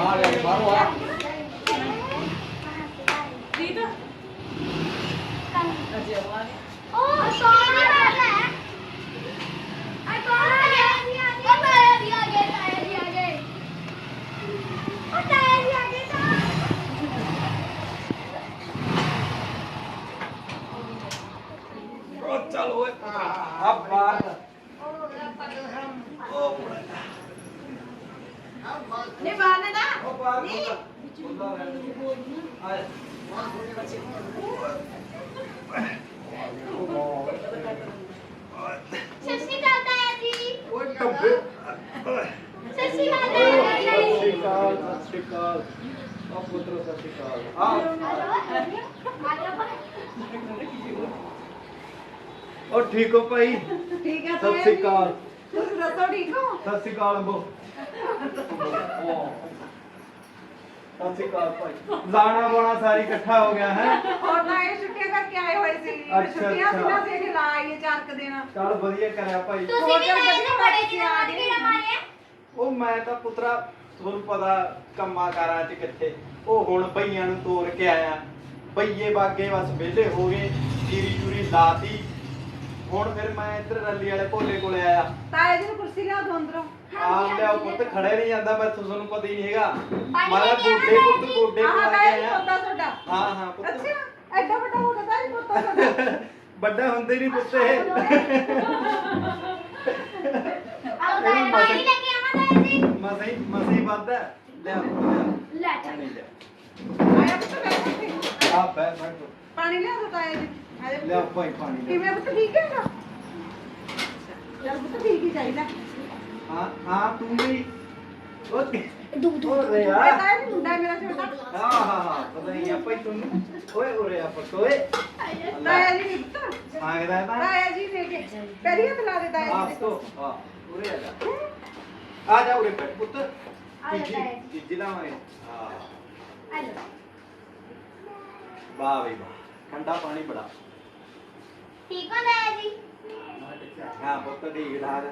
ਆ ਲੈ ਬਾਹਰੋਂ ਆ ਉਹ ਚੱਲ ਓਏ ਆ ਬਾਹਰ ਉਹ ਨਹੀਂ ਬਾਹਰ ਨਾ ਉਹ ਬਾਹਰ ਬੁੱਲਾ ਰਹਿ ਆ ਓਏ ਟੱਬੇ ਸਤਿ ਸ਼੍ਰੀ ਅਕਾਲ ਸਤਿ ਸ਼੍ਰੀ ਅਕਾਲ ਆ ਪੁੱਤਰ ਸਤਿ ਸ਼੍ਰੀ ਅਕਾਲ ਆ ਉਹ ਠੀਕ ਹੋ ਭਾਈ ਠੀਕ ਹੈ ਸਤਿ ਸ਼੍ਰੀ ਅਕਾਲ ਤੁਸੀਂ ਦੱਸੋ ਠੀਕ ਹੋ ਸਤਿ ਸ਼੍ਰੀ ਅਕਾਲ ਅੰਬੋ ਸਤਿ ਸ਼੍ਰੀ ਅਕਾਲ ਭਾਈ ਲਾਣਾ ਬਾਣਾ ਸਾਰੀ ਇਕੱਠਾ ਹੋ ਗਿਆ ਹੈ? ਹੋਰ ਤਾਂ ਇਹ ਛੁੱਟੀਆਂ ਕਰਕੇ ਆਏ ਹੋਏ ਸੀ। ਅੱਛਾ, ਛੁੱਟੀਆਂ ਸੀ ਨਾ ਅੱਛਾ। ਸੀ ਕਿ ਲਾ ਆਈਏ ਚਾਰ ਕੁ ਦਿਨ। ਚੱਲ ਵਧੀਆ ਕਰਿਆ ਭਾਈ। ਤੁਸੀਂ ਵੀ ਤਾਂ ਇਹਨੇ ਬੜੇ ਦਿਨਾਂ ਬਾਅਦ ਕਿਹੜਾ ਮਾਰਿਆ? ਉਹ ਮੈਂ ਤਾਂ ਪੁੱਤਰਾ ਤੁਹਾਨੂੰ ਪਤਾ ਕੰਮਾਂ ਕਾਰਾਂ 'ਚ ਕਿੱਥੇ। ਉਹ ਹੁਣ ਬਈਆਂ ਨੂੰ ਤੋੜ ਕੇ ਆਇਆ। ਬਈਏ ਬਾਗੇ ਬਸ ਵਿਹਲੇ ਹੋ ਗਏ ਜੀਰੀ ਜੂਰੀ ਲਾਤੀ। ਹੁਣ ਫਿਰ ਮੈਂ ਇੱਧਰ ਰੱਲੀ ਵਾਲੇ ਭੋਲੇ ਕੋਲੇ ਆਇਆ। ਤਾਏ ਜੀ ਨੂੰ ਕੁਰਸੀ ਲਿਆ ਦੋ ਅੰਦਰੋਂ। ਆਮ ਲਿਆਓ ਪੁੱਤ ਖੜੇ ਨਹੀਂ ਜਾਂਦਾ ਮੈਂ ਤੁਹਾਨੂੰ ਪਤਾ ਹੀ ਨਹੀਂ ਹੈਗਾ। ਮਾਰਾ ਲੈ ਕੇ ਗੋਡੇ ਪੁੱਤ। ਗੋਡੇ ਤਾਏ ਜੀ ਆਇਆ ਪੋਤਾ ਤੁਹਾਡਾ। ਹਾਂ ਹਾਂ ਪੁੱਤ। ਅੱਛਾ ਐਡਾ ਵੱਡਾ ਹੋ ਗਿਆ ਤਾਏ ਜੀ ਪੋਤਾ ਤੁਹਾਡਾ। ਵੱਡਾ ਹੁੰਦੇ ਨਹੀਂ ਪੁੱਤ ਇਹ। ਆਓ ਤਾਂ ਪਾਣੀ ਲੈ ਕੇ ਆਵਾਂ ਤਾਂ ਜੀ ਮਸਈ ਮਸਈ ਵੱਧਦਾ ਲਿਆ ਲੈ ਚੱਲ ਆਇਆ ਪੁੱਤ ਬੈਠ। ਆ ਬੈ ਬੈ ਪੁੱਤ। ਪਾਣੀ ਲਿਆ ਦੋ ਤਾਏ ਜੀ। ਲਿਆ ਭਾਈ ਪਾਣੀ ਕਿਵੇਂ ਪੁੱਤ ਠੀਕ ਹੈ ਨਾ ਯਾਰ ਪੁੱਤ ਠੀਕ ਹੀ ਚਾਹੀਦਾ। ਹਾਂ ਹਾਂ ਤੂੰ ਵੀ ਓਕੇ ਦੂਧ ਓਏ ਇਹ ਯਾਰ ਤਾਏ ਜੀ ਮੁੰਡਾ ਮੇਰਾ ਛੋਟਾ ਹਾਂ ਹਾਂ ਹਾਂ ਪਤਾ ਨਹੀਂ ਆ ਭਾਈ ਤੈਨੂੰ ਓਏ ਓਰੇ ਆ ਪੁੱਤ ਓਏ ਤਾਇਆ ਜੀ ਨਹੀਂ ਪੁੱਤ ਮੰਗਦਾ ਤਾਂ ਤਾਇਆ ਜੀ ਨੇ ਕੇ ਪੈਰੀਂ ਹੱਥ ਲਾ ਦੇ ਤਾਇਆ ਆਪ ਜੀ ਦੇ ਤੋਂ ਹਾਂ ਉਰੇ ਆ ਜਾ ਆ ਜਾ ਉਰੇ ਬੈਠ ਪੁੱਤ ਜਾ ਤਾਇਆ ਜੀ। ਜੀ ਲਾਵਾਂਗੇ ਹਾਂ ਆ ਲਓ ਵਾਹ ਬਈ ਵਾਹ ਠੰਡਾ ਪਾਣੀ ਬੜਾ ਠੀਕ ਹੋ ਪੁੱਤ ਠਾਕ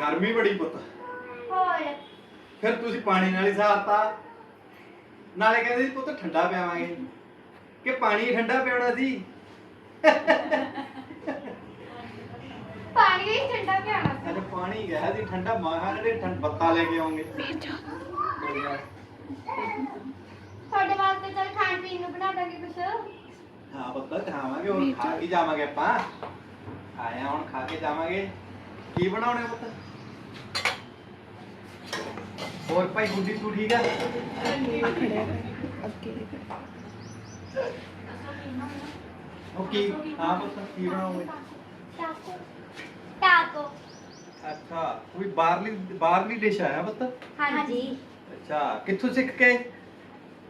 ਗਰਮੀ ਬੜੀ ਪੁੱਤ। ਹੋਰ? ਫਿਰ ਤੁਸੀਂ ਪਾਣੀ ਨਾਲ ਹੀ ਸਾਰਤਾ ਨਾਲੇ ਕਹਿੰਦੇ ਸੀ ਪੁੱਤ ਠੰਡਾ ਪਿਆਵਾਂਗੇ। ਕਿ ਪਾਣੀ ਠੰਡਾ ਪਿਆਉਣਾ ਸੀ। ਪਾਣੀ ਵੀ ਠੰਡਾ ਪਿਆਣਾ ਸੀ। ਅੱਛਾ ਪਾਣੀ ਗਿਆ ਸੀ ਠੰਡਾ ਮਾਹਾਂ ਜਿਹੜੇ ਠੰਡ ਬੱਤਾ ਲੈ ਕੇ ਆਉਂਗੇ ਤੁਹਾਡੇ ਵਾਸਤੇ ਚਲ ਖਾਣ ਪੀਣ ਨੂੰ ਬਣਾ ਦਾਂਗੇ ਕੁਛ। ਹਾਂ ਪੁੱਤ ਖਾਵਾਂਗੇ ਹੁਣ ਖਾ ਕੇ ਜਾਵਾਂਗੇ ਆਪਾਂ ਆਇਆ ਹੁਣ ਖਾ ਕੇ ਜਾਵਾਂਗੇ ਕੀ ਬਣਾਉਣੇ ਪੁੱਤ ਹੋਰ ਭਾਈ ਗੁੱਡੀ ਤੂੰ ਠੀਕ ਹੈ ਉਹ ਕੀ ਹਾਂ ਪੁੱਤ ਕੀ ਬਣਾਉਂਗੇ ਟਾਕੋ ਟਾਕੋ ਅੱਛਾ ਕੋਈ ਬਾਹਰਲੀ ਬਾਹਰਲੀ ਡਿਸ਼ ਆਇਆ ਪੁੱਤ ਹਾਂਜੀ ਅੱਛਾ ਕਿੱਥੋਂ ਸਿੱਖ ਕੇ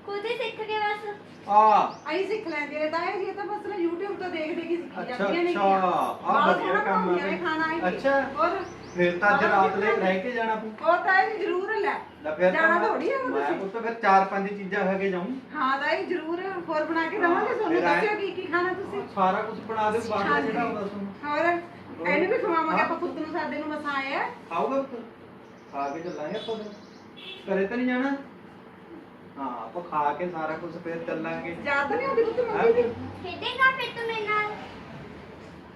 ਖੁਦ ਹੀ ਸਿੱਖ ਗਏ ਬਸ। ਆ ਆਈ ਸਿੱਖ ਲੈਂਦੇ ਨੇ ਤਾਇਆ ਜੀ ਇਹ ਤਾਂ ਬਸ ਨਾ YouTube ਤੋਂ ਦੇਖ ਦੇਖ ਕੇ ਸਿੱਖੀ ਅੱਛਾ ਜਾਂਦੀਆਂ ਨੇ ਅੱਛਾ ਆ ਵਧੀਆ ਕੰਮ ਹੈ ਹੈ ਖਾਣਾ ਬਈ। ਇਹ ਅੱਛਾ। ਹੋਰ? ਫਿਰ ਤਾਂ ਅੱਜ ਰਾਤ ਲੈ ਰਹਿ ਕੇ ਜਾਣਾ ਪਊ ਉਹ ਤਾਇਆ ਜੀ ਜ਼ਰੂਰ ਲੈ। ਲੈ ਫਿਰ ਜਾਣਾ ਮੈਂ- ਥੋੜ੍ਹੀ ਹੈ ਹੁਣ ਮੈਂ ਤੁਸੀਂ। ਪੁੱਤ ਫਿਰ ਚਾਰ ਪੰਜ ਚੀਜ਼ਾਂ ਖਾ ਕੇ ਜਾਊਂ। ਹਾਂ ਤਾਇਆ ਜੀ ਜ਼ਰੂਰ ਹੋਰ ਬਣਾ ਕੇ ਦਵਾਂਗੇ। ਤੁਹਾਨੂੰ ਫਿਰ ਆਏਂ- ਦੱਸਿਓ ਕੀ ਕੀ ਖਾਣਾ ਤੁਸੀਂ। ਸਾਰਾ ਕੁਝ ਬਣਾ ਦੇ ਬਾਹਰ ਹਾਂਜੀ। ਜਿਹੜਾ ਹੁੰਦਾ ਤੁਹਾਨੂੰ। ਹੋਰ? ਇਹਨੂੰ ਵੀ ਖਵਾਵਾਂਗੇ ਆਪਾਂ ਪੁੱਤ ਨੂੰ ਸਾਡੇ ਨੂੰ ਮਸਾ ਆਇਆ ਖਾਓਗੇ ਪੁੱਤ? ਖਾ ਕੇ ਚੱਲਾਂਗੇ ਆਪਾਂ ਫਿਰ। ਘਰੇ ਤਾਂ ਨਹੀਂ ਜਾਣਾ? ਹਾਂ ਆਪਾਂ ਖਾ ਕੇ ਸਾਰਾ ਕੁਝ ਫਿਰ ਚੱਲਾਂਗੇ। ਯਾਦ ਤਾਂ ਨਹੀਂ ਆਉਂਦੀ ਪੁੱਤ ਮੰਮੀ ਦੀ। ਖੇਡੇਗਾ ਫਿਰ ਤੂੰ ਮੇਰੇ ਨਾਲ।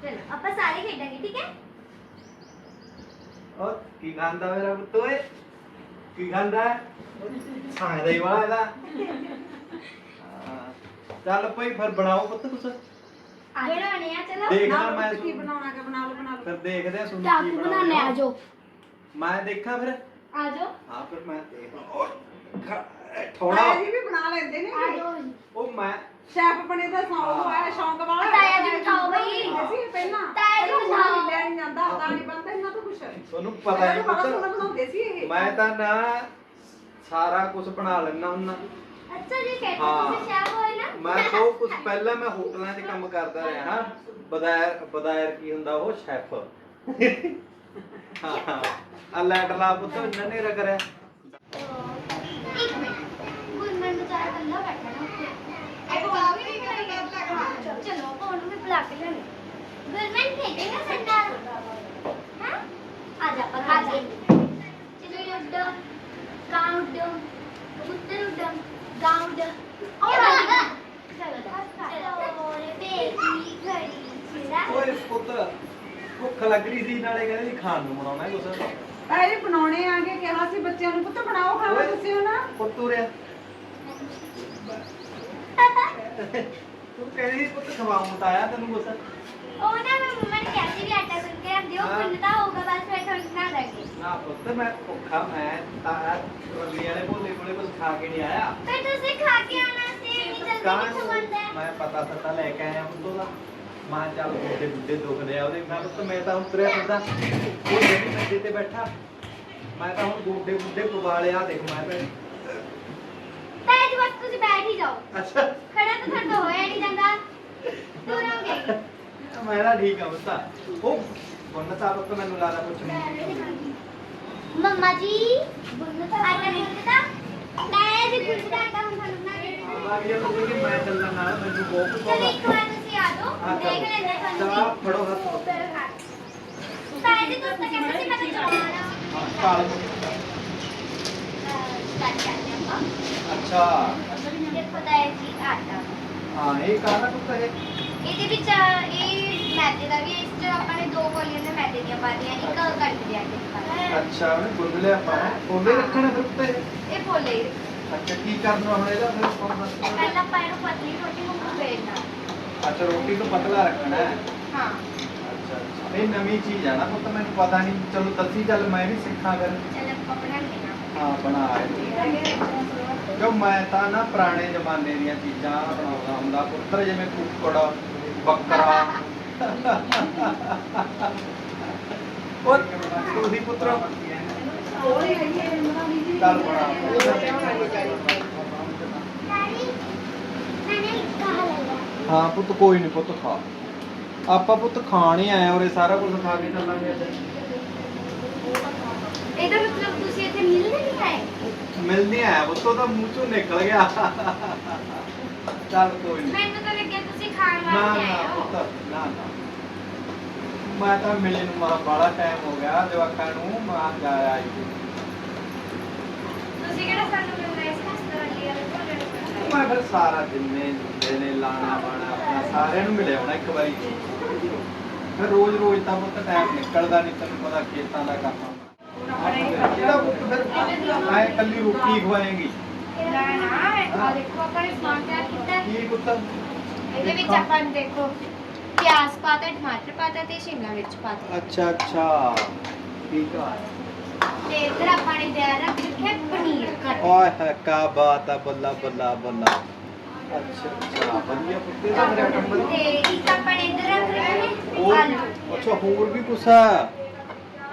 ਚਲੋ ਆਪਾਂ ਸਾਰੇ ਖੇਡਾਂਗੇ ਠੀਕ ਹੈ? ਉਹ ਕੀ ਖਾਂਦਾ ਮੇਰਾ ਪੁੱਤ ਓਏ? ਕੀ ਖਾਂਦਾ? ਖਾਂਦਾ ਹੀ ਵਾਲਾ ਇਹਦਾ। ਹਾਂ। ਚੱਲ ਭਾਈ ਫਿਰ ਬਣਾਓ ਪੁੱਤ ਕੁਛ। ਬਣਾਉਣੇ ਆ ਚਲੋ ਦੇਖਦਾ ਨਾਲ ਮੈਂ ਪੁੱਤ ਕੀ ਬਣਾਉਣਾ ਕਿ ਬਣਾ ਲਓ ਬਣਾ ਫਿਰ ਲਓ ਦੇਖਦੇ ਆ ਸੁਣ ਟਾਕੂ ਕੀ ਬਣਾਉਣੇ ਆ। ਜਾਓ। ਮੈਂ ਦੇਖਾਂ ਫਿਰ। ਆ ਜਾਓ। ਹਾਂ ਫਿਰ ਮੈਂ ਦੇਖਦਾ। ਥੋੜਾ ਤਾਇਆ ਜੀ ਵੀ ਬਣਾ ਲੈਂਦੇ ਨੇ। ਉਹ ਮੈਂ ਸ਼ੈਫ ਬਣੇ ਦਾ ਸ਼ੌਂਕ ਹੋਇਆ ਸ਼ੌਂਕ ਵਾਲਾ। ਤਾਇਆ ਜੀ ਬਿਠਾਓ ਬਈ। ਅਸੀਂ ਪਹਿਲਾਂ। ਤਾਇਆ ਜੀ ਬਿਠਾਓ। ਲੈ ਨਹੀਂ ਜਾਂਦਾ ਤਾਂ ਨਹੀਂ ਬੰਦਾ ਇਹਨਾਂ ਤੋਂ ਕੁਛ। ਤੁਹਾਨੂੰ ਪਤਾ ਹੀ ਪੁੱਤ। ਬਣਾਉਂਦੇ ਸੀ ਇਹ। ਮੈਂ ਤਾਂ ਨਾ ਸਾਰਾ ਕੁਝ ਬਣਾ ਲੈਣਾ ਹੁੰਨਾ ਅੱਛਾ ਜੀ ਕਹਿੰਦੇ ਹਾਂ। ਤੁਸੀਂ ਸ਼ਾਮ ਹੋਏ ਨਾ। ਮੈਂ ਬਹੁਤ ਕੁਝ ਪਹਿਲਾਂ ਮੈਂ ਹੋਟਲਾਂ 'ਚ ਕੰਮ ਕਰਦਾ ਰਿਹਾ ਹਾਂ ਬਦਾਇਰ ਬਦਾਇਰ ਕੀ ਹੁੰਦਾ ਉਹ? ਸ਼ੈਫ। ਹਾਂ ਆ ਪੁੱਤ ਇੰਨਾ ਨੇਰਾ ਕਰਿਆ। ਵਿਚਾਰਾ ਕੱਲਾ ਭੁੱਖ ਨਾਲੇ ਕਹਿੰਦੇ ਖਾਣ ਨੂੰ ਬਣਾਉਣਾ ਕੁਛ। ਪਹਿਲੇ ਬਣਾਉਣੇ ਆ ਕੇ ਕਿਹਾ ਸੀ ਬੱਚਿਆਂ ਨੂੰ ਪੁੱਤ ਬਣਾਓ ਖਾਣਾ ਤੁਸੀਂ ਉਹਨਾਂ ਪੁੱਤ ਉਰਿਆ ਤੂੰ ਕਹਿੰਦੀ ਸੀ ਪੁੱਤ ਖਵਾਉਂ ਤਾਂ ਆਇਆ ਤੈਨੂੰ ਕੁਛ? ਉਹ ਨਾ ਮੈਂ ਮੰਮਾ ਨੇ ਕਿਹਾ ਸੀ ਵੀ ਆਟਾ ਗੁੰਨ ਕੇ ਰੱਖ ਦਿਓ ਹਾਂ। ਗੁੰਨਦਾ ਹੋਊਗਾ ਬਸ ਫਿਰ ਤੁਹਾਨੂੰ ਬਣਾ ਦਾਂਗੇ। ਨਾ ਪੁੱਤ ਮੈਂ ਭੁੱਖਾ ਮੈਂ ਤਾਂ ਰਵੀ ਵਾਲੇ ਭੋਲੇ ਕੋਲੇ ਕੁਛ ਖਾ ਕੇ ਨਹੀਂ ਆਇਆ। ਫਿਰ ਤੁਸੀਂ ਖਾ ਕੇ ਆਉਣਾ ਸੀ ਇੰਨੀ ਜਲਦੀ ਕਾਹਨ? ਕਿੱਥੋਂ ਬਣਦਾ ਹੈ? ਮੈਂ ਪਤਾ ਸਤਾ ਲੈ ਕੇ ਆਇਆ ਪੁੱਤੋ ਦਾ। ਮਾਂ ਚੱਲ ਬੁੱਢੇ ਬੁੱਢੇ ਦੁਖਦੇ ਆ ਉਹਦੇ। ਮੈਂ ਪੁੱਤ ਮੈਂ ਤਾਂ ਉਤਰਿਆ ਫਿਰਦਾ। ਉਹ ਜਿਹੜੀ ਮੰਜੇ ਤੇ ਬੈਠਾ। ਮੈਂ ਤਾਂ ਹੁਣ ਗੋਡੇ ਬੁੱਢੇ ਪਵਾਲਿਆ ਦੇਖ ਮੈਂ ਤਾਂ। ਜੀ ਬਸ ਤੁਸੀਂ ਬੈਠ ਹੀ ਜਾਓ ਅੱਛਾ ਖੜਾ ਤਾਂ ਤੁਹਾਡਾ ਹੋਇਆ ਨਹੀਂ ਜਾਂਦਾ ਦੂਰ ਹੋਗੇ ਮੈਂ ਤਾਂ ਠੀਕ ਆ ਪੁੱਤਾ ਉਹ ਬੰਨ ਤਾਂ ਪੁੱਤ ਮੈਨੂੰ ਲਾਦਾ ਕੁਛ ਨਹੀਂ ਮੰਮਾ ਜੀ ਆਟਾ ਗੁੰਨਦਾ ਮੈਂ ਜੀ ਗੁੰਨਦਾ ਆਟਾ ਹੁਣ ਤੁਹਾਨੂੰ ਬਣਾ ਕੇ ਆ ਗਿਆ ਤੁਸੀਂ ਕਿ ਮੈਂ ਚੱਲਣ ਨਾਲ ਮੈਨੂੰ ਬਹੁਤ ਕੁਛ ਚਲੋ ਹੋਗਾ ਇੱਕ ਵਾਰ ਤੁਸੀਂ ਆ ਜਾਓ ਹਾਂ, ਦੇਖ ਚਲੋ। ਲੈਂਦੇ ਤੁਹਾਨੂੰ ਚਲੋ, ਫੜੋ ਹੱਥ। ਸਾਰੇ ਜੀ ਤੁਸੀਂ ਤਾਂ ਕਹਿੰਦੇ ਸੀ ਮੈਂ ਤਾਂ ਚਲਾਉਣਾ ਹਾਂ ਕਾਲ ਅੱਛਾ ਇਹ ਹਾਂ ਕਾਹਦਾ ਇਹਦੇ ਵਿੱਚ ਇਹ ਮੈਦੇ ਦਾ ਵੀ ਹੈ, ਇਸ ਚ ਆਪਾਂ ਨੇ ਦੋ ਕੋਲੀਆਂ ਦੇ ਮੈਦੇ ਦੀਆਂ ਪਾ ਦੀਆਂ ਇੱਕ ਦੇ ਆਟੇ ਦੀ ਪਾ। ਅੱਛਾ ਉਹਨੇ ਗੁੰਨ ਲਿਆ ਆਪਾਂ ਨੇ। ਉਹਦੇ ਰੱਖਣਾ ਫਿਰ ਉੱਤੇ? ਇਹ ਫੋਲੇ ਅੱਛਾ ਕੀ ਕਰਨਾ ਹੁਣ ਇਹਦਾ ਫਿਰ ਕੌਣ ਦੱਸਦਾ ਪਹਿਲਾਂ ਆਪਾਂ ਇਹਨੂੰ ਪਤਲੀ ਰੋਟੀ ਨੂੰ ਵੇਲਣਾ ਅੱਛਾ ਰੋਟੀ ਤੋਂ ਪਤਲਾ ਰੱਖਣਾ ਹੈ? ਹਾਂ। ਅੱਛਾ ਅੱਛਾ। ਇਹ ਨਵੀਂ ਚੀਜ਼ ਹੈ ਨਾ ਪੁੱਤ ਮੈਨੂੰ ਪਤਾ ਨਹੀਂ। ਚਲੋ ਦੱਸੀ ਚੱਲ ਮੈਂ ਵੀ ਸਿੱਖਾਂ ਫਿਰ। ਚਲ ਆਪਾਂ ਬਣਾ ਲੈਣਾ ਹਾਂ ਬਣਾ ਜੋ ਮੈਂ ਤਾਂ ਨਾ ਪੁਰਾਣੇ ਜ਼ਮਾਨੇ ਦੀਆਂ ਚੀਜ਼ਾਂ ਬਣਾਉਂਦਾ ਹੁੰਦਾ। ਪੁੱਤਰ ਜਿਵੇਂ ਕੁੱਕੜ, ਬੱਕਰਾ। ਉਹ ਤੁਸੀਂ ਪੁੱਤਰ? ਚੱਲ ਬਣਾ ਹਾਂ ਪੁੱਤ, ਕੋਈ ਨਹੀਂ ਪੁੱਤ, ਖਾ। ਆਪਾਂ ਪੁੱਤ ਖਾਣ ਹੀ ਆਏ ਔਰ ਸਾਰਾ ਕੁਝ ਖਾ ਕੇ ਚੱਲਾਂਗੇ ਅੱਜ ਇਹਦਾ ਮਤਲਬ ਮਿਲਦੇ ਨਹੀਂ ਆਏ ਮਿਲਦੇ ਆਇਆ ਪੁੱਤ ਉਹਦਾ ਮੂੰਹ ਚੋਂ ਨਿਕਲ ਗਿਆ। ਚੱਲ ਕੋਈ ਨਹੀਂ ਮੈਨੂੰ ਤਾਂ ਲੱਗਿਆ ਤੁਸੀਂ ਖਾਣ ਨਾ ਵਾਸਤੇ ਨਾ ਹੋ। ਪੁੱਤ ਨਾ ਨਾ। ਮੈਂ ਤਾਂ ਮਿਲੇ ਨੂੰ ਮਾ ਬੜਾ ਟਾਈਮ ਹੋ ਗਿਆ ਜਵਾਕਾਂ ਨੂੰ ਮਾਂ ਜਾਇਆ ਸੀ ਤੁਸੀਂ ਕਿਹੜਾ ਸਾਨੂੰ ਮਿਲਣਾ ਇਸ ਹਸਤੇ ਵਾਲੀ ਵਾਲੇ ਕੋਲ ਮੈਂ ਫਿਰ ਸਾਰਾ ਦਿਨ ਨੇ ਹੁੰਦੇ ਨੇ ਲਾਣਾ ਬਾਣਾ ਆਪਣਾ ਸਾਰਿਆਂ ਨੂੰ ਮਿਲਿਆ ਹੋਣਾ ਇੱਕ ਵਾਰੀ। ਫਿਰ ਰੋਜ਼ ਰੋਜ਼ ਤਾਂ ਪੁੱਤ ਟਾਈਮ ਨਿਕਲਦਾ ਨਹੀਂ ਤੈਨੂੰ ਪਤਾ ਖੇਤਾਂ ਦਾ ਕੰਮ ਕਿਹੜਾ ਪੁੱਤ ਫਿਰ ਮੈਂ ਇਕੱਲੀ ਰੋਟੀ ਖਵਾਏਗੀ ਨਾ ਨਾ ਆ ਦੇਖੋ ਆਪਾਂ ਨੇ ਸਮਾਨ ਤਿਆਰ ਕੀਤਾ ਹੈ। ਕੀ ਪੁੱਤ ਇਹਦੇ ਵਿੱਚ ਆਪਾਂ ਨੇ ਦੇਖੋ ਪਿਆਜ਼ ਪਾਤਾ ਟਮਾਟਰ ਪਾਤਾ ਤੇ ਸ਼ਿਮਲਾ ਮਿਰਚ ਪਾਤਾ ਅੱਛਾ ਅੱਛਾ ਠੀਕ ਆ ਤੇ ਇੱਧਰ ਆਪਾਂ ਨੇ ਤਿਆਰ ਰੱਖ ਰੱਖਿਆ ਪਨੀਰ ਕੱਟ ਓਏ ਹੈ ਕਾ ਬਾਤ ਆ ਬੱਲਾ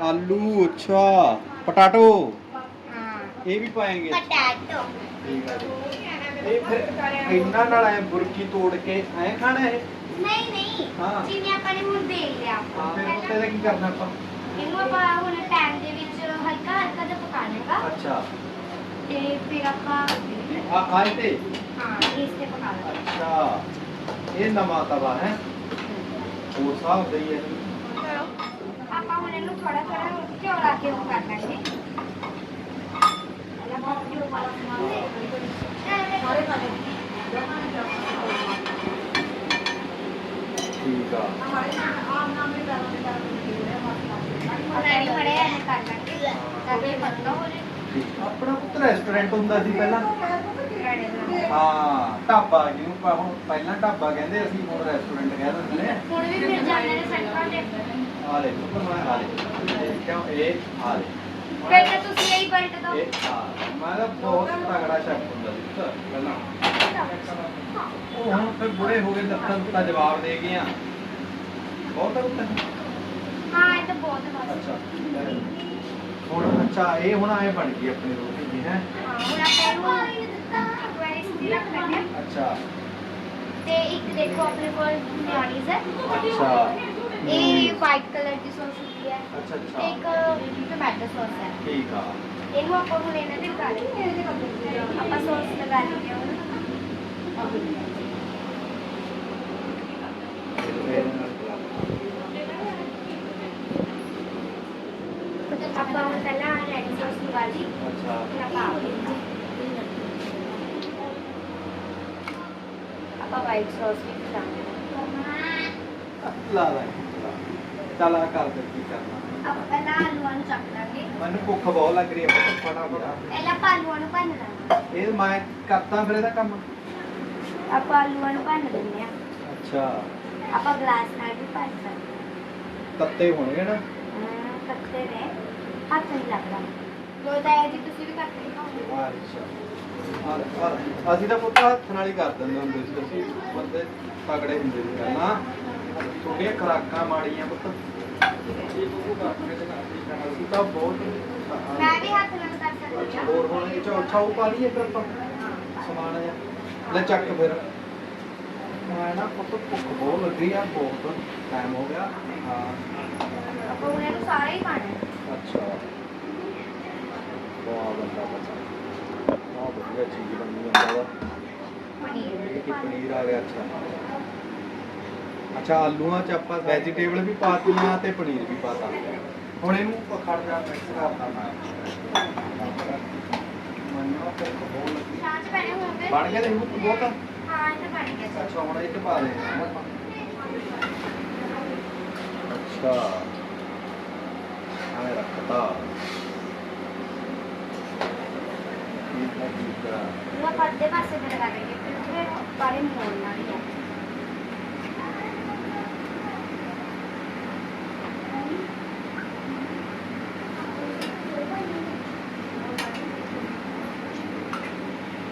ਬੱਲਾ ਬੱਲਾ ਅੱਛਾ ਅੱਛਾ ਵਧੀਆ ਪੁੱਤੇ ਦਾ ਮੇਰਾ ਕੰਮ ਤੇ ਵਧੀਆ। ਇੱਕ ਆਪਾਂ ਨੇ ਇੱਧਰ ਰੱਖ ਰੱਖੇ ਨੇ ਹੋਰ ਆਲੂ ਅੱਛਾ ਹੋਰ ਵੀ ਕੁਛ ਆ ਆਲੂ ਅੱਛਾ ਪਟਾਟੋ ਹਾਂ ਇਹ ਵੀ ਪਾਏਂਗੇ ਪਟਾਟੋ ਠੀਕ ਆ ਜੀ। ਇਹ ਫਿਰ ਇਹਨਾਂ ਨਾਲ ਐ ਬੁਰਕੀ ਤੋੜ ਕੇ ਐ ਖਾਣਾ ਇਹ ਨਹੀਂ ਨਹੀਂ ਹਾਂ। ਜਿਵੇਂ ਆਪਾਂ ਨੇ ਹੁਣ ਦੇਖ ਲਿਆ ਹਾਂ ਫਿਰ ਉੱਤੇ ਦਾ ਕੀ ਕਰਨਾ ਆਪਾਂ ਇਹਨੂੰ ਆਪਾਂ ਹੁਣ ਪੈਨ ਦੇ ਵਿੱਚ ਹਲਕਾ ਹਲਕਾ ਜਿਹਾ ਪਕਾਣਾ ਹੈਗਾ ਅੱਛਾ ਤੇ ਫਿਰ ਆਪਾਂ ਆ ਆਏ ਤੇ ਹਾਂ ਇਸ ਤੇ ਪਕਾ ਲਾਂਗੇ ਅੱਛਾ ਇਹ ਨਵਾਂ ਤਵਾ ਹੈ ਹੋਰ ਸਾਹ ਹੁੰਦਾ ਹੀ ਹੈ ਚਲੋ ਆਪਾਂ ਹੁਣ ਇਹਨੂੰ ਥੋੜਾ ਥੋੜਾ ਘਿਓ ਲਾ ਕੇ ਉਹ ਕਰ ਲਾਂਗੇ ਆਪਾਂ ਘਿਓ ਵਾਲਾ ਸਮਾਨ ਦੇ ਸਾਰੇ ਖਾ ਲਓ ਠੀਕ ਆ ਹਮਾਰੇ ਆਮ ਨਾਮ में डालने डालने के लिए ਹੁਣ ਐਵੇਂ ਖੜੇ ਐ ਕਰ ਲਾਂਗੇ ਤਾਂ ਕਿ ਪਤਲਾ ਹੋ ਜਾਏ ਠੀਕ ਆ। ਆਪਣਾ ਪੁੱਤ ਰੈਸਟੋਰੈਂਟ ਹੁੰਦਾ ਸੀ ਪਹਿਲਾਂ ਰੜੇ ਨਾਲ ਹਾਂ ਢਾਬਾ ਜਿਹਨੂੰ ਆਪਾਂ ਹੁਣ ਪਹਿਲਾਂ ਢਾਬਾ ਕਹਿੰਦੇ ਅਸੀਂ ਹੁਣ ਰੈਸਟੋਰੈਂਟ ਕਹਿ ਦਿੰਦੇ ਨੇ ਹੁਣ ਵੀ ਫਿਰ ਜਾਂਦੇ ਨੇ ਸੈਂਟਰਾਂ ਦੇ ਆ ਲੈ ਪੁੱਤ ਮੈਂ ਆ ਲੈ ਇਹ ਕਿਉਂ ਇਹ ਆ ਲੈ ਫਿਰ ਤਾਂ ਤੁਸੀਂ ਇਹੀ ਪਲਟ ਦੋ ਇਹ ਆ ਮੈਂ ਤਾਂ ਬਹੁਤ ਤਗੜਾ ਸ਼ੈਫ ਹੁੰਦਾ ਸੀ ਪੁੱਤ ਪਹਿਲਾਂ ਉਹ ਹੁਣ ਫਿਰ ਬੁੜੇ ਹੋ ਗਏ ਦੱਸਾਂ ਤਾਂ ਜਵਾਬ ਦੇ ਗਏ ਆ ਬਹੁਤ ਆ ਪੁੱਤ ਹਾਂ ਇਹ ਤਾਂ ਬਹੁਤ ਹੈ ਅੱਛਾ ਹੁਣ ਅੱਛਾ ਇਹ ਹੁਣ ਆਏ ਬਣ ਗਈ ਆਪਣੀ ਰੋਟੀ ਜੀ ਹੈ ਹਾਂ ਹੁਣ ਆਪਾਂ ਇਹਨੂੰ ਇੱਕ ਵਾਰੀ ਸਿੱਧੀ ਰੱਖ ਲੈਂਦੇ ਹਾਂ ਤੇ ਹੈ। ਅੱਛਾ ਸੌਸ ਹੈ ਤੇ ਅੱਛਾ ਇੱਕ ਟੋਮੈਟੋ ਸੌਸ ਹੈ। ਠੀਕ ਆ। ਇਹਨੂੰ ਆਪਾਂ ਹੁਣ ਇਹਨਾਂ ਦੇ ਲਗਾ ਲਈਏ ਆਪਾਂ ਸੌਸ ਲਗਾ ਲਈਏ ਹੁਣ ਆਪਾਂ ਪਾ ਲਈ। ਅੱਛਾ। ਫਿਰ ਆਪਾਂ ਆਪ ਲੈਂਦੇ ਆਪਾਂ ਵਾਈਟ ਸੌਸ ਵੀ ਖਾਵਾਂਗੇ ਲਾ ਲਾ। ਚੱਲ ਆ ਕਰ ਦੇ ਕੀ ਕਰਨਾ। ਆਪਾਂ ਪਹਿਲਾਂ ਆਲੂਆਂ ਨੂੰ ਚੱਕ ਲਾਂਗੇ। ਮੈਨੂੰ ਭੁੱਖ ਬਹੁਤ ਲੱਗ ਰਹੀ ਹੈ ਫਟਾਫਟ ਪਹਿਲਾਂ ਆਪਾਂ ਆਲੂਆਂ ਨੂੰ ਭੰਨ ਲਾਂਗੇ। ਇਹ ਮੈਂ ਕਰਤਾ ਫਿਰ ਇਹਦਾ ਕੰਮ। ਆਪਾਂ ਆਲੂਆਂ ਨੂੰ ਭੰਨ ਦਿੰਦੇ ਆ ਅੱਛਾ। ਆਪਾਂ ਗਲਾਸ ਨਾਲ ਵੀ ਭੰਨ ਸਕਦੇ ਤੱਤੇ ਹੋਣਗੇ ਨਾ। ਹਾਂ, ਕੱਤੇ ਨੇ। ਹੱਥ ਨਹੀਂ ਲੱਗਦਾ। ਜੋ ਤਾਂ ਜੀ ਤੁਸੀਂ ਵੀ ਕੱਟ ਨਹੀਂ ਪਾਉਂਦੇ ਅੱਛਾ। ਲੈ, ਆ ਲੈ। ਅਸੀਂ ਤਾਂ ਪੁੱਤ ਹੱਥ ਨਾਲ ਹੀ ਕਰ ਦਿੰਦੇ ਹੁੰਦੇ ਸੀ ਅਸੀਂ ਬੰਦੇ ਤਗੜੇ ਹੁੰਦੇ ਸੀ। ਪਹਿਲਾਂ ਥੋੜੀਆਂ ਖਰਾਕਾਂ ਮਾੜੀਆਂ ਪੁੱਤ। ਅਸੀਂ ਤਾਂ ਬਹੁਤ ਮੈਂ ਵੀ ਹੱਥ ਨਾਲ ਕਰ ਸਕਦੀ ਹਾਂ। ਹੋਰ ਹੁਣ ਇਹ ਚੌ ਛਾਉ ਪਾ ਲਈਏ ਫਿਰ ਆਪਾਂ। ਸਮਾਨ ਜਿਹਾ। ਲੈ ਚੱਕ ਫਿਰ। ਮੈਂ ਨਾ ਪੁੱਤ ਭੁੱਖ ਬਹੁਤ ਲੱਗੀ ਆ ਬਹੁਤ ਟਾਈਮ ਹੋ ਗਿਆ। ਹਾਂ। ਆਪਾਂ ਉਹਨਾਂ ਨੂੰ ਸਾਰਾ ਹੀ ਪਾਣਾ। ਅੱਛਾ। ਬਹੁਤ ਬੰਦਾ ਬਹੁਤ ਵਧੀਆ ਚੀਜ਼ ਬਣੀ ਜਾਂਦਾ ਵਾ। ਪਨੀਰ ਆ ਗਿਆ ਅੱਛਾ। ਅੱਛਾ, ਆਲੂਆਂ ਚ ਆਪਾਂ ਵੈਜੀਟੇਬਲ ਵੀ ਪਾਤੀਆਂ ਤੇ ਪਨੀਰ ਵੀ ਪਾਤਾ ਹੁਣ ਇਹਨੂੰ ਖੜ ਜਾ ਮਿਕਸ ਕਰਦਾ ਮੈਂ। ਮੰਨੋ ਤੇ ਬਹੁਤ ਲੱਗੀ ਸਾਂਝ ਪੈਣੇ ਹੋਣਗੇ ਬਣ ਗਿਆ ਦੇਖੋ ਬਹੁਤ ਹਾਂ ਇਹ ਤਾਂ ਬਣ ਗਿਆ ਅੱਛਾ, ਹੁਣ ਇਹ ਚ ਪਾ ਦੇ। ਅੱਛਾ। ਆਵੇਂ ਰੱਖਤਾ। ਠੀਕ ਹੈ ਠੀਕ ਹੈ। ਉਹ ਆਪਾਂ ਅੱਧੇ ਪਾਸੇ ਤੇ ਲਗਾ ਦੇਂਗੇ ਫਿਰ ਫਿਰ ਬਾਰੇ ਮੋੜਨਾ ਵੀ ਹੈ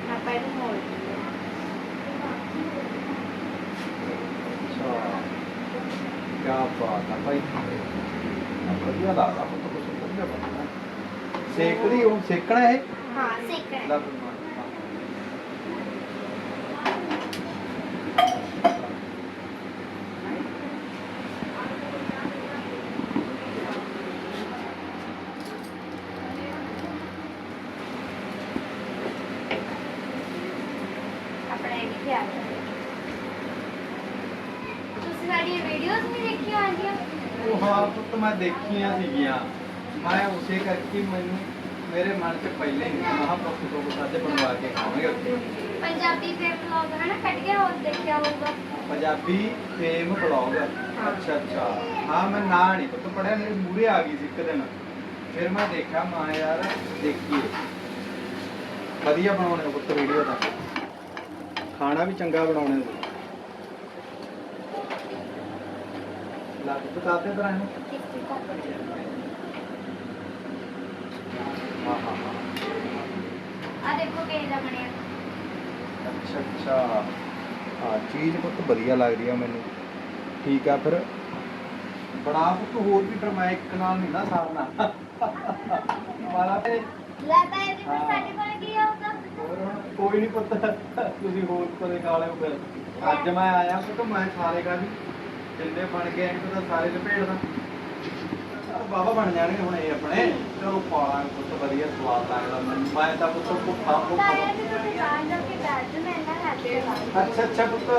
ਆਪਾਂ ਇਹਨੂੰ ਮੋੜ ਦਿੰਦੇ ਹਾਂ ਅੱਛਾ ਕਿਆ ਬਾਤ ਆ ਭਾਈ ਆ ਵਧੀਆ ਲੱਗਦਾ ਹੁਣ ਤਾਂ ਕੁਛ ਵਧੀਆ ਬਣਦਾ ਸੇਕਦੀ ਉਹ ਸੇਕਣਾ ਇਹ? ਹਾਂ ਸੇਕਣਾ ਲੈ ਹੈ। ਫਿਰ ਮੈਂ- ਆਪਣਾ ਇਹ ਵੀ ਤਿਆਰ ਕਰ ਤੁਸੀਂ ਸਾਡੀ ਵੀਡੀਓਜ਼ ਵੀ ਦੇਖੀਆਂ ਆਂਦੀਆਂ ਉਹ ਹਾਂ ਪੁੱਤ ਮੈਂ ਦੇਖੀਆਂ ਸੀਗੀਆਂ। ਮੈਂ ਉਸੇ ਕਰਕੇ ਮੈਨੂੰ ਮੇਰੇ ਮਨ 'ਚ ਪਹਿਲੇ ਹੀ ਮਹਾ ਪੁੱਤ ਤੋਂ ਬਣਵਾ ਕੇ ਖਾਵਾਂਗੇ ਉੱਥੇ। ਪੰਜਾਬੀ ਫੇਰ ਵਲੌਗ ਹੈ ਨਾ ਕੱਢ ਕੇ ਹੋਰ ਦੇਖਿਆ ਹੋਊਗਾ। ਪੰਜਾਬੀ ਫੇਮ ਬਲੌਗ ਅੱਛਾ ਅੱਛਾ। ਹਾਂ ਮੈਂ ਨਾ ਨਹੀਂ ਪੁੱਤ ਪੜਿਆ ਮੇਰੇ ਮੂਰੇ ਆ ਗਈ ਸੀ ਇੱਕ ਦਿਨ। ਫਿਰ ਮੈਂ ਦੇਖਿਆ ਮਾਂ ਯਾਰ ਦੇਖੀਏ। ਵਧੀਆ ਬਣਾਉਣੇ ਆ ਪੁੱਤ ਵੀਡੀਓ ਤਾਂ। ਖਾਣਾ ਵੀ ਚੰਗਾ ਬਣਾਉਣੇ ਨੇ ਲੱਗ ਬਤਾਤੇ ਤਰ੍ਹਾਂ ਇਹਨੂੰ। ਹਾਂ ਹਾਂ ਹਾਂ ਆ ਦੇਖੋ ਕਿਹੇ ਦਾ ਬਣਿਆ। ਅੱਛਾ ਅੱਛਾ ਹਾਂ ਚੀਜ਼ ਬਹੁਤ ਵਧੀਆ ਲੱਗਦੀ ਆ ਮੈਨੂੰ। ਠੀਕ ਆ ਫਿਰ। ਬਣਾ ਪੁੱਤ ਹੋਰ ਵੀ ਇੱਕ ਨਾਲ ਨਹੀਂ ਨਾ ਸਾਰਨਾ। ਵਾਲਾ ਤੇ ਹੈ ਜੀ ਫਿਰ ਹਾਂ। ਸਾਡੇ ਕੋਲ ਕੀ ਆਊਗਾ ਹੋਰ ਹੁਣ ਕੋਈ ਨਹੀਂ ਪੁੱਤ। ਤੁਸੀਂ ਹੋਰ ਕਦੇ ਖਾ ਲਿਓ ਫਿਰ। ਅੱਜ ਮੈਂ ਆਇਆ ਪੁੱਤ ਮੈਂ ਸਾਰੇ ਕਾ ਵੀ ਜਿੰਨੇ ਬਣ ਗਏ ਇਹਨੂੰ ਤਾਂ ਸਾਰੇ ਲਪੇੜਦਾ ਬਾਬਾ ਬਣ ਜਾਣਗੇ ਹੁਣ ਇਹ ਆਪਣੇ। ਚਲੋ ਪਾਲਾਂ ਪੁੱਤ ਵਧੀਆ ਸਵਾਦ ਲੱਗਦਾ। ਮੈਨੂੰ ਮੈਂ ਤਾਂ ਪੁੱਤ ਭੁੱਖਾ ਭੁੱਖਾ। ਤੇ ਅੱਛਾ ਅੱਛਾ ਪੁੱਤ।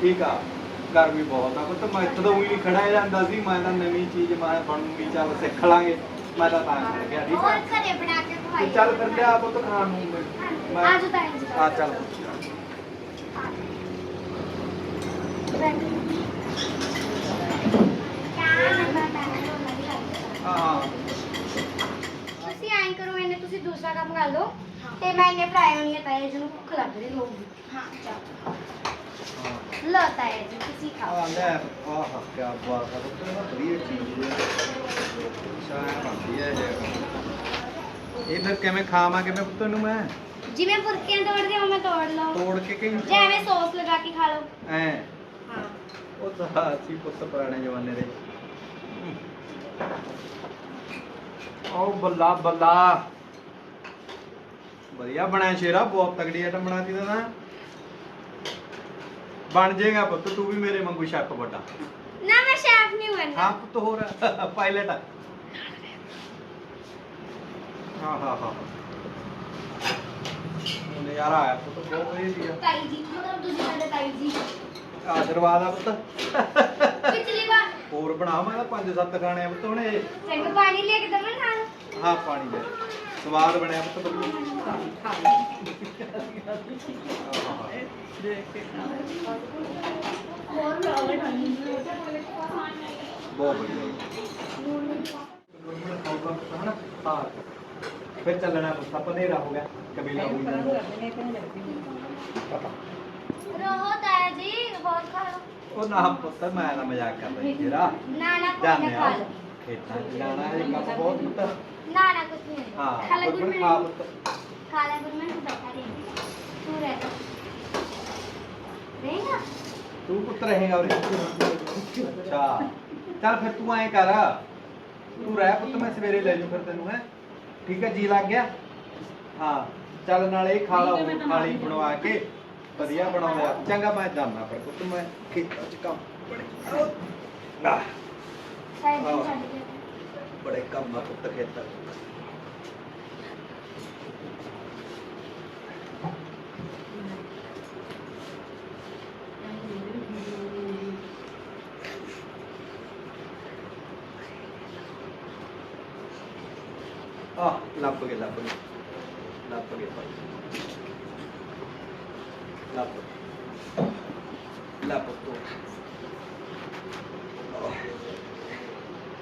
ਠੀਕ ਆ। ਗਰਮੀ ਬਹੁਤ ਆ ਪੁੱਤ। ਮੈਂ ਇੱਥੇ ਤਾਂ ਉਹੀ ਨਹੀਂ ਖੜਾ ਜਾਂਦਾ ਸੀ। ਮੈਂ ਤਾਂ ਨਵੀਂ ਚੀਜ਼ ਮੈਂ ਬਣੂਗੀ ਚੱਲ ਸਿੱਖ ਲਾਂਗੇ। ਮੈਂ ਤਾਂ ਤਾਂ ਛੱਡ ਗਿਆ ਠੀਕ ਆ? ਹੋਰ ਘਰੇ ਬਣਾ ਕੇ ਤੇ ਖਵਾਈ ਚੱਲ ਫਿਰ ਲਿਆ ਪੁੱਤ ਖਾਣ ਨੂੰ। ਮੈਂ- ਆ ਜੀ ਆ ਚੱਲ ਹਾਂ ਤੁਸੀਂ ਐਂ ਕਰੋ ਇਹਨੇ ਤੁਸੀਂ ਦੂਸਰਾ ਕੰਮ ਕਰ ਲਓ ਤੇ ਮੈਂ ਇਹਨੇ ਫਰਾਈ ਹੋਣੀ ਹੈ ਤਾਇਆ ਜੀ ਨੂੰ ਭੁੱਖ ਲੱਗ ਰਹੀ ਹੋਊਗੀ। ਹਾਂ ਚਲੋ। ਲਓ ਤਾਇਆ ਜੀ ਤੁਸੀਂ ਖਾਓ। ਆ ਲੈ ਆਹ ਕੀ ਬਾਤ ਆ ਪੁੱਤ ਇਹ ਵਧੀਆ ਚੀਜ਼ ਹੈ। ਸ਼ਾਇਦ ਬਣਦੀ ਹੈ ਇਹ। ਇਹ ਫਿਰ ਕਿਵੇਂ ਖਾਵਾਂਗੇ ਮੈਂ ਪੁੱਤ ਨੂੰ ਮੈਂ? ਜਿਵੇਂ ਬੁਰਕੀਆਂ ਤੋੜਦੇ ਹੋ ਮੈਂ ਤੋੜ ਲਓ। ਤੋੜ ਕੇ ਕਹੀਂ ਜਾਂ ਐਵੇਂ ਸੌਸ ਲਗਾ ਕੇ ਖਾ ਲਓ। ਐ। ਹਾਂ। ਉਹ ਤਾਂ ਅਸੀਂ ਪੁੱਤ ਪੁਰਾਣੇ ਜ਼ਮਾਨੇ ਦੇ। ਉਹ ਬੱਲਾ ਬੱਲਾ। ਵਧੀਆ ਬਣਿਆ ਸ਼ੇਰਾ ਬਹੁਤ ਤਗੜੀ ਆਈਟਮ ਬਣਾਤੀ ਦਾ ਨਾ। ਬਣ ਜਾਏਗਾ ਪੁੱਤ ਤੂੰ ਵੀ ਮੇਰੇ ਵਾਂਗੂ ਸ਼ੈਫ ਵੱਡਾ ਨਾ ਮੈਂ ਸ਼ੈਫ ਨਹੀਂ ਬਣਨਾ। ਹਾਂ ਪੁੱਤ ਹੋਰ। ਪਾਇਲਟ ਹਾਂ ਹਾਂ ਹਾਂ। ਨਜ਼ਾਰਾ ਆਇਆ ਪੁੱਤ ਬਹੁਤ ਵਧੀਆ ਸੀਗਾ। ਤਾਈ ਜੀ ਮਤਲਬ ਤੁਸੀਂ ਸਾਡੇ ਤਾਈ ਜੀ? ਆਸ਼ੀਰਵਾਦ ਆ ਪੁੱਤ। ਪਿਛਲੀ ਵਾਰ। ਹੋਰ ਬਣਾ ਮੈਂ ਤਾਂ ਪੰਜ ਸੱਤ ਖਾਣੇ ਆ ਪੁੱਤ ਹੁਣ ਇਹ ਚੰਗਾ ਪਾਣੀ ਲੈ ਕੇ ਦਵਾਂ ਨਾਲ? ਹਾਂ ਪਾਣੀ ਲੈ। ਸਵਾਦ ਬਣਿਆ ਪੁੱਤ ਬੱਬੂ। ਬਹੁਤ ਵਧੀਆ। ਹਾਂ ਫਿਰ ਚੱਲਣਾ ਪੁੱਤ ਆਪਾਂ ਨੇਰਾ ਹੋ ਗਿਆ ਕਬੀਲਾ ਹੋ ਗਿਆ। ਕਰਦੇ ਰੋਹੋ ਤਾਇਆ ਜੀ ਹੋਰ ਖਾ ਲਓ। ਉਹ ਨਾ ਪੁੱਤ ਮੈਂ ਨਾ ਮਜ਼ਾਕ ਕਰ ਰਹੀ ਤੇਰਾ। ਨਾ ਨਾ ਕੋਈ ਨਾ ਖਾ ਆ ਲਓ। ਖੇਤਾਂ 'ਚ ਜਾਣਾ ਹੈ ਕੰਮ ਬਹੁਤ ਪੁੱਤ ਨਾ ਨਾ ਕੁਝ ਨਹੀਂ ਹਾਂ ਖਾ ਲੈ ਗੁਰਮਨ ਗੁਰਮਨ ਖਾ ਪੁੱਤ ਖਾ ਲੈ ਗੁਰਮਨ ਤੂੰ ਬੈਠਾ ਰਹੀ ਤੂੰ ਰਹਿ ਜਾ ਰਹੇਗਾ ਤੂੰ ਪੁੱਤ ਰਹੇਗਾ ਉਰੇ ਅੱਛਾ ਚੱਲ ਫਿਰ ਤੂੰ ਐਂ ਕਰ ਤੂੰ ਰਹਿ ਪੁੱਤ ਮੈਂ ਸਵੇਰੇ ਲੈ ਜੂ ਫਿਰ ਤੈਨੂੰ ਹੈ ਠੀਕ ਹੈ ਜੀ ਲੱਗ ਗਿਆ ਹਾਂ ਚੱਲ ਨਾਲੇ ਇਹ ਖਾ ਲਾ ਖਾਲੀ ਬਣਵਾ ਕੇ ਵਧੀਆ ਬਣਾਉਂਦਾ ਚੰਗਾ ਮੈਂ ਜਾਣਾ ਫਿਰ ਪੁੱਤ ਮੈਂ ਖੇਤਾਂ 'ਚ ਕੰਮ ਬੜੇ ਤੇ ਹਾਂ। ਛੱਡ ਕੇ ਬੜੇ ਕੰਮ ਆ ਪੁੱਤ ਖੇਤਾਂ 'ਚ। ਆਹ ਲੱਭ ਗਏ ਲੱਭ ਗਏ ਲੱਭ ਗਏ ਭਾਈ ਲੱਭ ਲੱਭ ਤੋ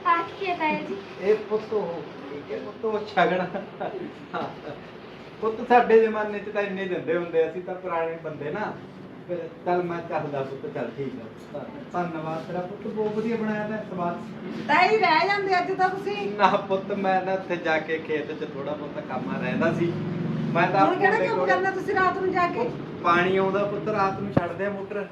ਆ ਕੀ ਹੈ ਤਾਇਆ ਜੀ ਇਹ ਪੁੱਤ ਉਹ ਠੀਕ ਹੈ ਪੁੱਤ ਉਹ ਛਗਣਾ ਹਾਂ। ਪੁੱਤ ਸਾਡੇ ਜ਼ਮਾਨੇ 'ਚ ਤਾਂ ਇੰਨੇ ਦਿੰਦੇ ਹੁੰਦੇ ਅਸੀਂ ਤਾਂ ਪੁਰਾਣੇ ਬੰਦੇ ਨਾ। ਫਿਰ ਚੱਲ ਮੈਂ ਚੱਲਦਾ ਪੁੱਤ ਚੱਲ ਠੀਕ ਹੈ ਧੰਨਵਾਦ ਤੇਰਾ ਪੁੱਤ ਬਹੁਤ ਵਧੀਆ ਬਣਾਇਆ ਤਾਂ ਸਵਾਦ ਤਾਈ ਰਹਿ ਜਾਂਦੇ ਅੱਜ ਤਾਂ ਤੁਸੀਂ। ਨਾ ਪੁੱਤ ਮੈਂ ਨਾ ਉੱਥੇ ਜਾ ਕੇ ਖੇਤ 'ਚ ਥੋੜਾ ਬਹੁਤਾ ਕੰਮ ਰਹਿੰਦਾ ਸੀ। ਮੈਂ ਤਾਂ ਹੁਣ ਕਿਹੜਾ ਕੰਮ ਕਰਨਾ ਤੁਸੀਂ ਰਾਤ ਨੂੰ ਜਾ ਕੇ? ਪਾਣੀ ਆਉਂਦਾ ਪੁੱਤ ਰਾਤ ਨੂੰ ਛੱਡਦੇ ਆ ਮੋਟਰ।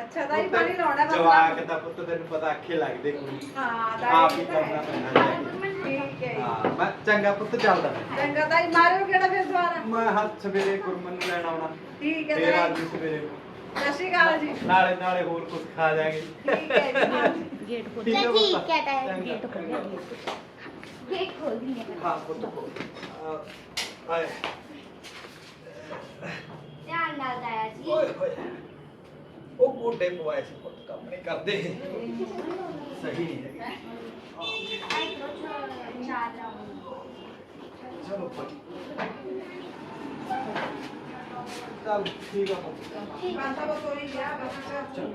ਅੱਛਾ ਤਾਈ ਪੁੱਤ ਪਾਣੀ ਲਾਉਣਾ ਬਸ ਜਵਾਕ ਦਾ ਪੁੱਤ ਤੈਨੂੰ ਪਤਾ ਅੱਖੇ ਲੱਗਦੇ ਕੋਈ ਹਾਂ ਆਪ ਤਾਈ ਹੀ ਕਰਨਾ ਪੈਂਦਾ ਜਾ ਕੇ। ਗੁਰਮਨ ਠੀਕ ਹੈ ਹਾਂ ਮੈਂ ਚੰਗਾ ਪੁੱਤ ਚੱਲਦਾ ਚੰਗਾ ਤਾਈ ਮਾਰਿਓ ਕਿਹੜਾ ਫਿਰ ਦੁਬਾਰਾ ਮੈਂ ਹੱਥ ਸਵੇਰੇ ਗੁਰਮਨ ਨੂੰ ਲੈਣ ਆਉਣਾ ਠੀਕ ਹੈ ਤੇਰਾ ਤਾਈ ਅੱਜ ਸਵੇਰੇ ਸਤਿ ਸ਼੍ਰੀ ਅਕਾਲ ਜੀ ਨਾਲੇ ਨਾਲੇ ਹੋਰ ਕੁਝ ਖਾ ਜਾਗੇ ਠੀਕ ਹੈ ਜੀ ਹਾਂਜੀ। ਗੇਟ ਖੋਲ ਠੀਕ ਹੈ ਲੈ ਪੁੱਤ। ਠੀਕ ਹੈ ਤਾਇਆ ਜੀ ਚੰਗਾ, ਗੇਟ ਖੋਲ ਚੰਗਾ। ਗੇਟ ਖੋਲ ਦਿੰਦੇ ਹਾਂ ਹਾਂ ਪੁੱਤ ਆ ਆਏ ਧਿਆਨ ਨਾਲ ਤਾਇਆ ਜੀ ਓਏ ਹੋਏ ਉਹ ਗੋਡੇ ਪਵਾਏ ਸੀ ਪੁੱਤ ਕੰਮ ਨਹੀਂ ਕਰਦੇ। ਸਹੀ ਨਹੀਂ ਰਾਉਂਡ ਚਲੋ ਭਾਈ ਚੱਲ ਠੀਕ ਆ ਪੁੱਤ। ਠੀਕ ਹੈ ਗਿਆ ਬਸ ਚਲ ਚਲੋ।